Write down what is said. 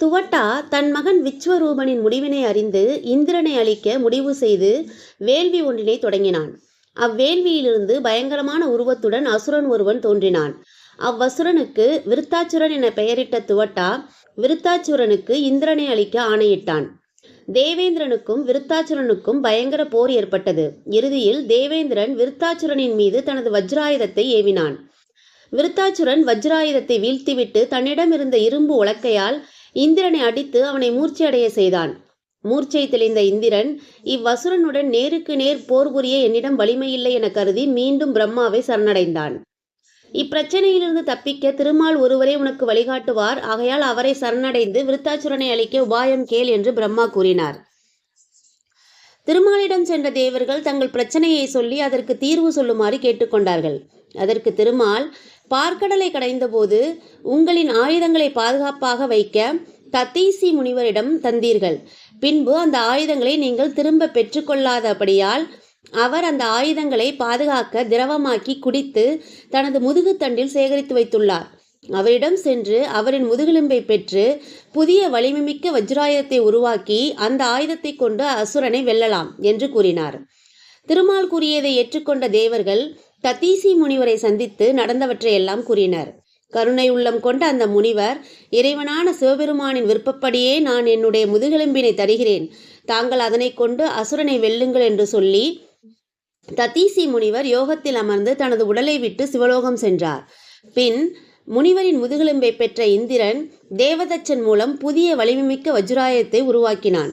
துவட்டா தன் மகன் விச்வரூபனின் முடிவினை அறிந்து இந்திரனை அழிக்க முடிவு செய்து வேள்வி ஒன்றினை தொடங்கினான். அவ்வேள்வியிலிருந்து பயங்கரமான உருவத்துடன் அசுரன் ஒருவன் தோன்றினான். அவ்வசுரனுக்கு விருத்தாச்சுரன் என பெயரிட்ட துவட்டா விருத்தாச்சுரனுக்கு இந்திரனை அழிக்க ஆணையிட்டான். தேவேந்திரனுக்கும் விருத்தாச்சுரனுக்கும் பயங்கர போர் ஏற்பட்டது. இறுதியில் தேவேந்திரன் விருத்தாச்சுரனின் மீது தனது வஜ்ராயுதத்தை ஏவினான். விருத்தாச்சுரன் வஜ்ராயுதத்தை வீழ்த்திவிட்டு தன்னிடம் இருந்த இரும்பு உலக்கையால் இந்திரனை அடித்து அவனை மூர்ச்சையடைய செய்தான். மூர்ச்சை தெளிந்த இந்திரன் இவ்வசுரனுடன் நேருக்கு நேர் போர் புரிய என்னிடம் வலிமையில்லை என கருதி மீண்டும் பிரம்மாவை சரணடைந்தான். இப்பிரச்சனையிலிருந்து தப்பிக்க திருமால் ஒருவரே உனக்கு வழிகாட்டுவார். ஆகையால் அவரை சரணடைந்து விருத்தாச்சுரனை அளிக்க உபாயம் கேள் என்று பிரம்மா கூறினார். திருமாலிடம் சென்ற தேவர்கள் தங்கள் பிரச்சனையை சொல்லி அதற்கு தீர்வு சொல்லுமாறு கேட்டுக்கொண்டார்கள். அதற்கு திருமால் பார்க்கடலை கடைந்தபோது உங்களின் ஆயுதங்களை பாதுகாப்பாக வைக்க தத்தீசி முனிவரிடம் தந்தீர்கள். பின்பு அந்த ஆயுதங்களை நீங்கள் திரும்ப பெற்றுக்கொள்ளாதபடியால் அவர் அந்த ஆயுதங்களை பாதுகாக்க திரவமாக்கி குடித்து தனது முதுகுத்தண்டில் சேகரித்து வைத்துள்ளார். அவரிடம் சென்று அவரின் முதுகெலும்பை பெற்று புதிய வலிமைமிக்க வஜ்ராயுதத்தை உருவாக்கி அந்த ஆயுதத்தை கொண்டு அசுரனை வெல்லலாம் என்று கூறினார். திருமால் கூறியதை ஏற்றுக்கொண்ட தேவர்கள் தத்தீசி முனிவரை சந்தித்து நடந்தவற்றையெல்லாம் கூறினர். கருணை உள்ளம் கொண்ட அந்த முனிவர் இறைவனான சிவபெருமானின் விருப்பப்படியே நான் என்னுடைய முதுகெலும்பினை தருகிறேன். தாங்கள் அதனை கொண்டு அசுரனை வெல்லுங்கள் என்று சொல்லி தத்தீசி முனிவர் யோகத்தில் அமர்ந்து தனது உடலை விட்டு சிவலோகம் சென்றார். பின் முனிவரின் முதுகெலும்பை பெற்ற இந்திரன் தேவதச்சன் மூலம் புதிய வலிமைமிக்க வஜ்ராயத்தை உருவாக்கினான்.